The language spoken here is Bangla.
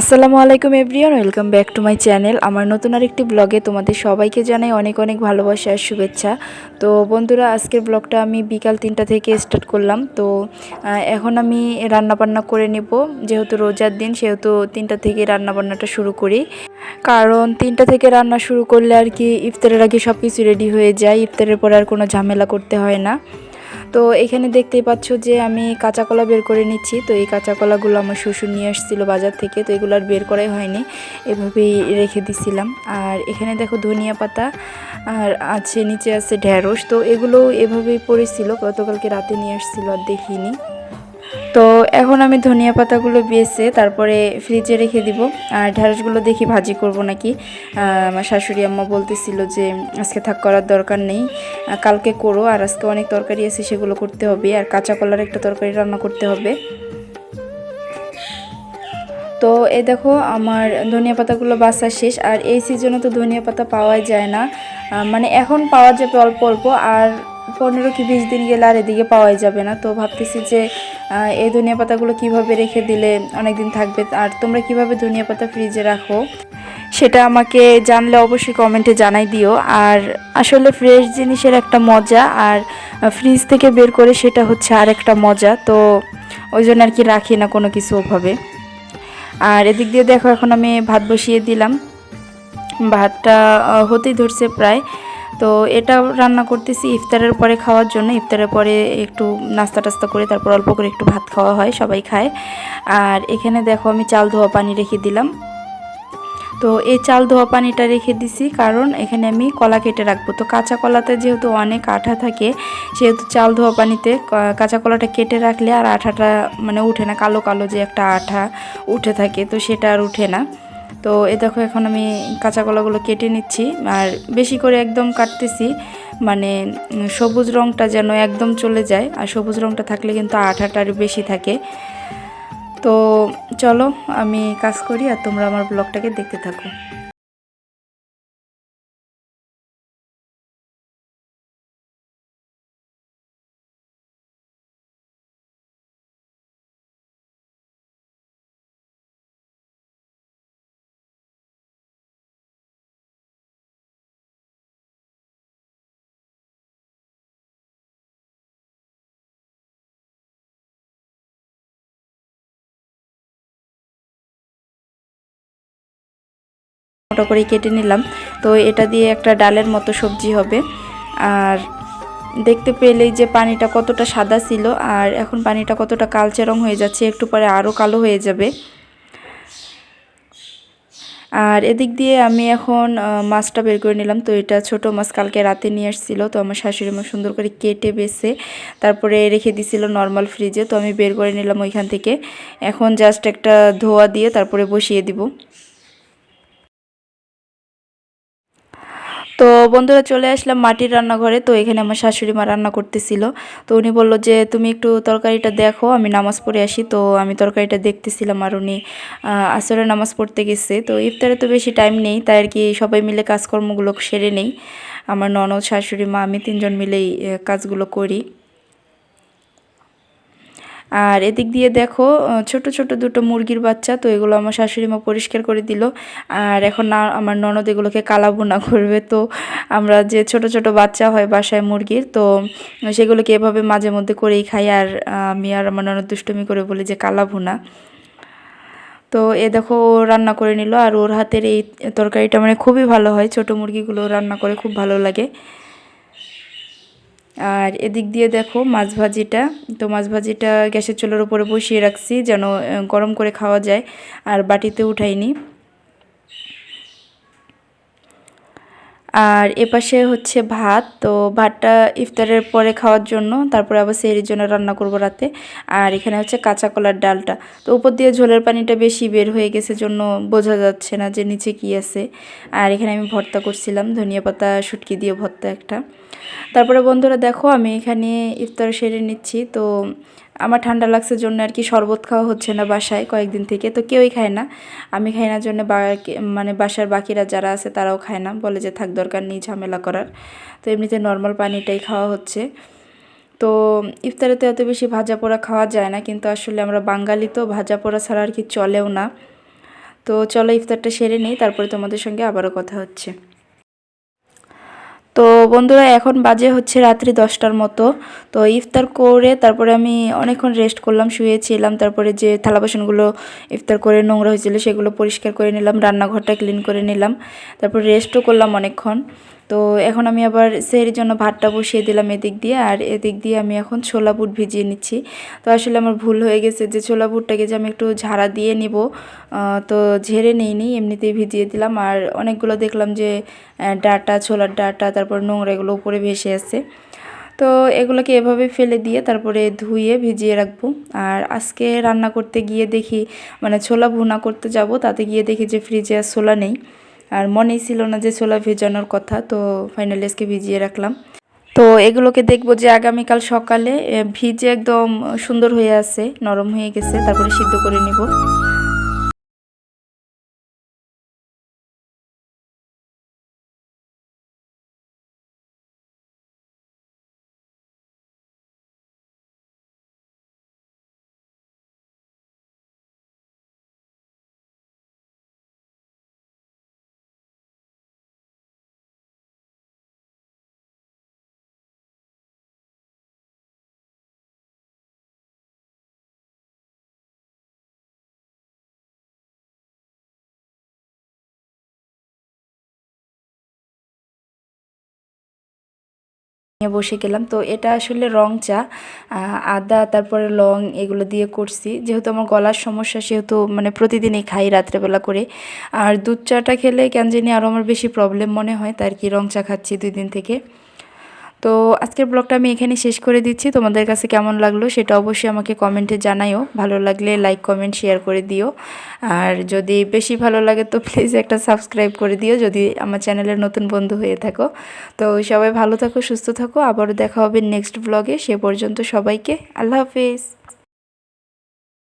আসসালামু আলাইকুম everyone, welcome back to my channel. আমার নতুন আরেকটি ব্লগে তোমাদের সবাইকে জানাই অনেক অনেক ভালোবাসা আর শুভেচ্ছা। তো বন্ধুরা, আজকের ব্লগটা আমি বিকাল তিনটা থেকে স্টার্ট করলাম। তো এখন আমি রান্না বান্না করে নেব। যেহেতু রোজার দিন, সেহেতু তিনটা থেকে রান্নাবান্নাটা শুরু করি। কারণ তিনটা থেকে রান্না শুরু করলে আর কি ইফতারের আগে সব কিছু রেডি হয়ে যায়। ইফতারের পর আর কোনো ঝামেলা করতে হয় না। তো এখানে দেখতেই পাচ্ছ যে আমি কাঁচা কলা বের করে নিচ্ছি। তো এই কাঁচা কলাগুলো আমার শ্বশুর নিয়ে আসছিল বাজার থেকে, তো এগুলো আর বের করাই হয়নি। এভাবেই রেখে দিছিলাম। আর এখানে দেখো ধনিয়া পাতা, আর আছে, নিচে আছে ঢ্যাঁড়স তো এগুলো এভাবেই পড়েছিল, গতকালকে রাতে নিয়ে আসছিল আর দেখিনি। তো এখন আমি ধনিয়া পাতাগুলো বেছে তারপরে ফ্রিজে রেখে দিব। আর ঢ্যাঁড়সগুলো দেখি ভাজি করব নাকি। আমার শাশুড়ি আম্মা বলতেছিল যে, আজকে থাক করার দরকার নেই। কালকে করো, আর আজকে অনেক তরকারি আছে, সেগুলো করতে হবে। আর কাঁচা কলার একটা তরকারি রান্না করতে হবে। তো এই দেখো, আমার ধনিয়া পাতাগুলো বাসা শেষ। আর এই সিজনে তো ধনিয়া পাতা পাওয়াই যায় না। মানে এখন পাওয়া যাবে অল্প অল্প, আর পনেরো কি বিশ দিন গেলে আর এদিকে পাওয়াই যাবে না। তো ভাবতেছি যে এই ধনিয়া পাতাগুলো কীভাবে রেখে দিলে অনেক দিন থাকবে? আর তোমরা কীভাবে ধনিয়া পাতা ফ্রিজে রাখো? সেটা আমাকে জানলে অবশ্যই কমেন্টে জানাই দিও। আর আসলে ফ্রেশ জিনিসের একটা মজা, আর ফ্রিজ থেকে বের করে সেটা হচ্ছে আর একটা মজা। তো ওই জন্য আর কি রাখি না কোনো কিছু ওভাবে। আর এদিক দিয়ে দেখো এখন আমি ভাত বসিয়ে দিলাম। ভাতটা হতেই ধরছে প্রায়। তো এটা রান্না করতেছি ইফতারের পরে খাওয়ার জন্য। ইফতারের পরে একটু নাস্তা টাস্তা করে তারপর অল্প করে একটু ভাত খাওয়া হয়, সবাই খায়। আর এখানে দেখো আমি চাল, ধোয়া পানি রেখে দিলাম। তো এই চাল, ধোয়া পানিটা রেখে দিছি কারণ এখানে আমি কলা কেটে রাখব। তো কাঁচা কলাতে যেহেতু অনেক আঠা থাকে, সেহেতু চাল, ধোয়া পানিতে কাঁচা কলাটা কেটে রাখলে আর আঠাটা মানে উঠে না, কালো কালো যে একটা আঠা উঠে থাকে, তো সেটা আর উঠে না। তো এ দেখো, এখন আমি কাঁচা কলাগুলো কেটে নিচ্ছি। আর বেশি করে একদম কাটতেছি মানে সবুজ রঙটা যেন একদম চলে যায়। আর সবুজ রঙটা থাকলে কিন্তু আঠাটার বেশি থাকে। তো চলো, আমি কাজ করি আর তোমরা আমার ব্লগটাকে দেখতে থাকো। মোটা করে কেটে নিলাম। তো এটা দিয়ে একটা ডালের মতো সবজি হবে। আর দেখতে পেলেই যে পানিটা কতটা সাদা ছিল আর এখন পানিটা কতটা কালচে রং হয়ে যাচ্ছে, একটু পরে আরও কালো হয়ে যাবে। আর এদিক দিয়ে আমি এখন মাছটা বের করে নিলাম। তো এটা ছোট মাছ কালকে রাতে নিয়ে আসছিল। তো আমার শাশুড়ি মা সুন্দর করে কেটে বেছে, তারপরে রেখে দিছিল নর্মাল ফ্রিজে তো আমি বের করে নিলাম ওইখান থেকে। এখন জাস্ট একটা ধোয়া দিয়ে তারপরে বসিয়ে দিব। তো বন্ধুরা চলে আসলাম মাটির রান্নাঘরে। তো এখানে আমার শাশুড়ি মা রান্না করতেছিল। তো উনি বলল যে, তুমি একটু তরকারিটা দেখো, আমি নামাজ পড়ে আসি। তো আমি তরকারিটা দেখতেছিলাম আর উনি আসরে নামাজ পড়তে গেছে। তো ইফতারে তো বেশি টাইম নেই, তাই আর কি সবাই মিলে কাজকর্মগুলো সেরে নেই। আমার ননদ, শাশুড়ি মা, আমি তিনজন মিলেই কাজগুলো করি। আর এদিক দিয়ে দেখো ছোট ছোট দুটো মুরগির বাচ্চা, তো এগুলো আমার শাশুড়ি মা পরিষ্কার করে দিল। আর এখন না, আমার ননদ এগুলোকে কালাবোনা করবে। তো আমরা যে ছোট ছোট বাচ্চা হয় বাসায় মুরগির, তো সেগুলোকে এভাবে মাঝে মধ্যে করেই খাই। আর আমি আর আমার ননদ দুষ্টুমি করে বলি যে কালাভুনা তো এ দেখো, ও রান্না করে নিল। আর ওর হাতের এই তরকারিটা মানে খুবই ভালো হয়। ছোট মুরগিগুলো রান্না করে খুব ভালো লাগে। আর এদিক দিয়ে দেখো মাছ ভাজিটা। তো মাছ ভাজিটা গ্যাসের চুলার উপরে বসিয়ে রাখছি যেন গরম করে খাওয়া যায়। আর বাটিতে উঠাইনি। আর এপাশে হচ্ছে ভাত, তো ভাতটা ইফতারের পরে খাওয়ার জন্য, তারপরে আবার সেরির জন্য রান্না করব রাতে। আর এখানে হচ্ছে কাঁচা কলার ডালটা। তো উপর দিয়ে ঝোলের পানিটা বেশি বের হয়ে গেছে জন্য বোঝা যাচ্ছে না যে নিচে কি আছে। আর এখানে আমি ভর্তা করছিলাম, ধনিয়া পাতা, শুটকি দিয়ে ভর্তা একটা। তারপরে বন্ধুরা দেখো, আমি এখানে ইফতার সেরে নিচ্ছি। তো আমার ঠান্ডা লাগছে জন্য আর কি শরবত খাওয়া হচ্ছে না বাসায় কয়েকদিন থেকে। তো কেউই খায় না। আমি খাই না জন্য মানে বাসার বাকিরা যারা আছে তারাও খায় না। বলে যে থাক দরকার নেই, ঝামেলা করার। তো এমনিতে নর্মাল পানিটাই খাওয়া হচ্ছে। তো ইফতারে তো এত বেশি ভাজা পোড়া খাওয়া যায় না। কিন্তু আসলে আমরা বাঙালি তো, ভাজা পোড়া ছাড়া আর কি চলেও না। তো চলো ইফতারটা সেরে নিই। তারপরে তোমাদের সঙ্গে আবারও কথা হচ্ছে। তো বন্ধুরা, এখন বাজে হচ্ছে রাত্রি দশটার মতো। তো ইফতার করে তারপরে আমি অনেকক্ষণ রেস্ট করলাম, শুয়েছিলাম, তারপরে যে থালা বাসনগুলো ইফতার করে নোংরা হয়েছিল সেগুলো পরিষ্কার করে নিলাম, রান্নাঘরটা ক্লিন করে নিলাম, তারপর রেস্টও করলাম অনেকক্ষণ। তো এখন আমি আবার সেহের জন্য ভাতটা বসিয়ে দিলাম এদিক দিয়ে, আর এদিক দিয়ে আমি এখন ছোলা বুট ভিজিয়ে নিচ্ছি। তো আসলে আমার ভুল হয়ে গেছে যে ছোলা বুটটাকে যে আমি একটু ঝাড়া দিয়ে নিব তো ঝেড়ে নিইনি, এমনিতেই ভিজিয়ে দিলাম। আর অনেকগুলো দেখলাম যে ডাটা, ছোলার ডাটা, তারপর নোংরা এগুলো উপরে ভেসে আছে তো এগুলোকে এভাবে ফেলে দিয়ে তারপরে ধুয়ে ভিজিয়ে রাখব। আর আজকে রান্না করতে গিয়ে দেখি মানে ছোলা ভুনা করতে যাব, তাতে গিয়ে দেখি যে ফ্রিজে আর ছোলা নেই। আর মনেই ছিল না যে ছোলা ভেজানোর কথা, তো ফাইনালি আজকে ভিজিয়ে রাখলাম। তো এগুলোকে দেখব যে আগামীকাল সকালে ভিজে একদম সুন্দর হয়ে আছে, নরম হয়ে গেছে, তারপরে সিদ্ধ করে নিব। নিয়ে বসে গেলাম। তো এটা আসলে রং চা আদা, তারপরে লং এগুলো দিয়ে করছি। যেহেতু আমার গলার সমস্যা, সেহেতু মানে প্রতিদিনই খাই রাত্রেবেলা করে। আর দুধ চাটা খেলে কেন জানি আরও আমার বেশি প্রবলেম মনে হয় তার কি রং চা খাচ্ছি দুই দিন থেকে। তো আজকের ব্লগটা আমি এখানে শেষ করে দিচ্ছি। তোমাদের কাছে কেমন লাগল সেটা অবশ্যই আমাকে কমেন্টে জানাইও। ভালো লাগলে লাইক কমেন্ট শেয়ার করে দিও। আর যদি বেশি ভালো লাগে তো প্লিজ একটা সাবস্ক্রাইব করে দিও যদি আমার চ্যানেলের নতুন বন্ধু হয়ে থাকো। তো সবাই ভালো থাকো, সুস্থ থাকো। আবারও দেখা হবে নেক্সট ব্লগে সে পর্যন্ত সবাইকে আল্লাহ হাফিজ।